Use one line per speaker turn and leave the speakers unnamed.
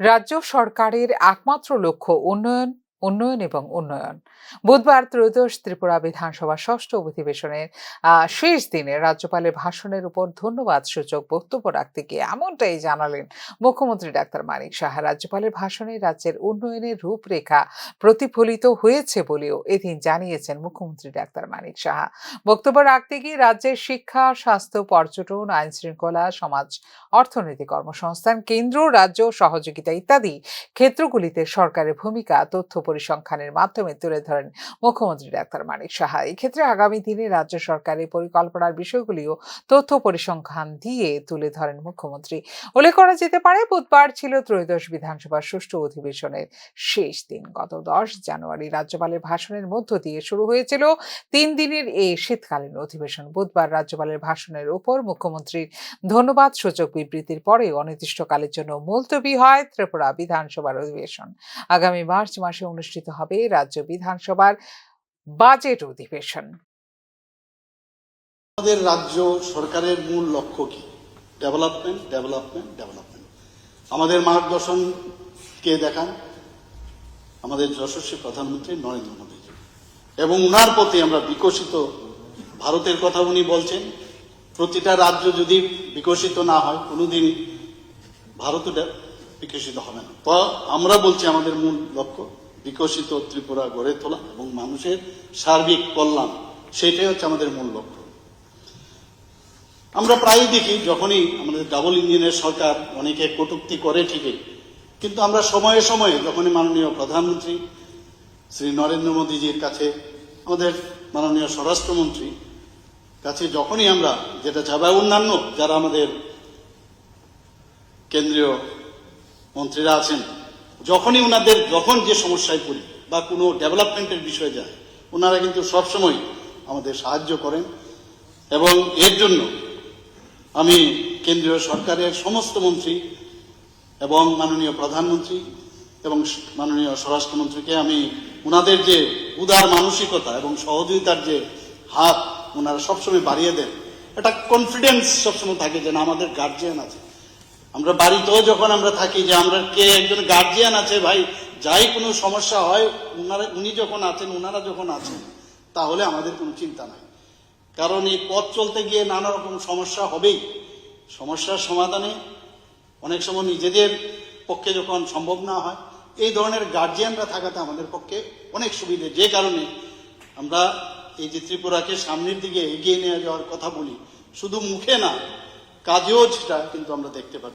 রাজ্য সরকারের একমাত্র লক্ষ্য উন্নয়ন উন্নয়ন এবং উন্নয়ন। বুধবার ত্রয়োদশ ত্রিপুরা বিধানসভা ষষ্ঠ অধিবেশনের শেষ দিনে রাজ্যপালের ভাষণের উপর ধন্যবাদ সূচক বক্তব্য রাখতে গিয়ে এমনটাই জানালেন মুখ্যমন্ত্রী ডাক্তার মানিক সাহা রাজ্যপালের ভাষণে রাজ্যের উন্নয়নের রূপরেখা প্রতিফলিত হয়েছে বলেও এদিন জানিয়েছেন মুখ্যমন্ত্রী ডাক্তার মানিক সাহা বক্তব্য রাখতে গিয়ে রাজ্যের শিক্ষা, স্বাস্থ্য, পর্যটন আইন শৃঙ্খলা সমাজ অর্থনীতি কর্মসংস্থান, কেন্দ্র, রাজ্য সহযোগিতা ইত্যাদি ক্ষেত্রগুলিতে সরকারের ভূমিকা, তথ্য পরিসংখ্যানের মাধ্যমে তুলে ধরেন মুখ্যমন্ত্রী ডাক্তার মানিক সাহা। এই ক্ষেত্রে আগামী দিনে রাজ্য সরকারের পরিকল্পনার বিষয়গুলিও তথ্য পরিসংখ্যান দিয়ে তুলে ধরেন মুখ্যমন্ত্রী। উল্লেখ করা যেতে পারে, বুধবার ছিল ত্রয়োদশ বিধানসভার সুষ্ঠু অধিবেশনের শেষ দিন। গত দশ জানুয়ারি রাজ্যপালের ভাষণের মধ্য দিয়ে শুরু হয়েছিল তিন দিনের এই শীতকালীন অধিবেশন। বুধবার রাজ্যপালের ভাষণের উপর মুখ্যমন্ত্রীর ধন্যবাদ সূচক বিবৃতির পরে অনির্দিষ্টকালের জন্য মুলতবি হয় ত্রিপুরা বিধানসভার অধিবেশন। আগামী মার্চ মাসে অনুষ্ঠিত হবে রাজ্য বিধানসভার বাজেট অধিবেশন।
আমাদের রাজ্য সরকারের মূল লক্ষ্য কি? Development development development. আমাদের মার্গদর্শন কে দেখান আমাদের যশস্বী প্রধানমন্ত্রী নরেন্দ্র মোদী এবং উনার প্রতি আমরা বিকশিত, ভারতের কথা উনি বলছেন, প্রতিটা রাজ্য যদি বিকশিত না হয়, কোনোদিন ভারতও ডে- বিকশিত হবে না। তো আমরা বলছি আমাদের মূল লক্ষ্য বিকশিত ত্রিপুরা গড়ে তোলা এবং মানুষের সার্বিক কল্যাণ, সেটাই হচ্ছে আমাদের মূল লক্ষ্য। আমরা প্রায়ই দেখি যখনই আমাদের ডাবল ইঞ্জিনের সরকার অনেকে কটূক্তি করে ঠিকই, কিন্তু আমরা সময়ে সময়ে যখনই মাননীয় প্রধানমন্ত্রী শ্রী নরেন্দ্র মোদীজির কাছে, আমাদের মাননীয় স্বরাষ্ট্রমন্ত্রী কাছে যখনই আমরা, যেটা চাই অন্যান্য যারা আমাদের কেন্দ্রীয় মন্ত্রীরা আছেন যখনই ওনাদের যখন যে সমস্যায় পড়ি বা কোনো ডেভেলপমেন্টের বিষয়ে যায় ওনারা কিন্তু সবসময় আমাদের সাহায্য করেন এবং এর জন্য আমি কেন্দ্রীয় সরকারের সমস্ত মন্ত্রী এবং মাননীয় প্রধানমন্ত্রী এবং মাননীয় স্বরাষ্ট্রমন্ত্রীকে আমি ওনাদের যে উদার মানসিকতা এবং সহযোগিতার যে হাত ওনারা সবসময় বাড়িয়ে দেন, একটা কনফিডেন্স সবসময় থাকে যে না আমাদের গার্জিয়ান আছে। আমরা বাড়িতেও যখন আমরা থাকি যে আমরা কে একজন গার্জিয়ান আছে ভাই, যাই কোনো সমস্যা হয়, উনারা, উনি যখন আছেন ওনারা যখন আছেন, তাহলে আমাদের কোনো চিন্তা নাই। কারণ এই পথ চলতে গিয়ে নানা রকম সমস্যা হবেই। সমস্যার সমাধানে অনেক সময় নিজেদের পক্ষে যখন সম্ভব না হয়, এই ধরনের গার্জিয়ানরা থাকাতে আমাদের পক্ষে অনেক সুবিধে। যে কারণে আমরা এই যে ত্রিপুরাকে সামনের দিকে এগিয়ে নিয়ে যাওয়ার কথা বলি, শুধু মুখে না, কাজেও সেটা কিন্তু আমরা দেখতে পাচ্ছি।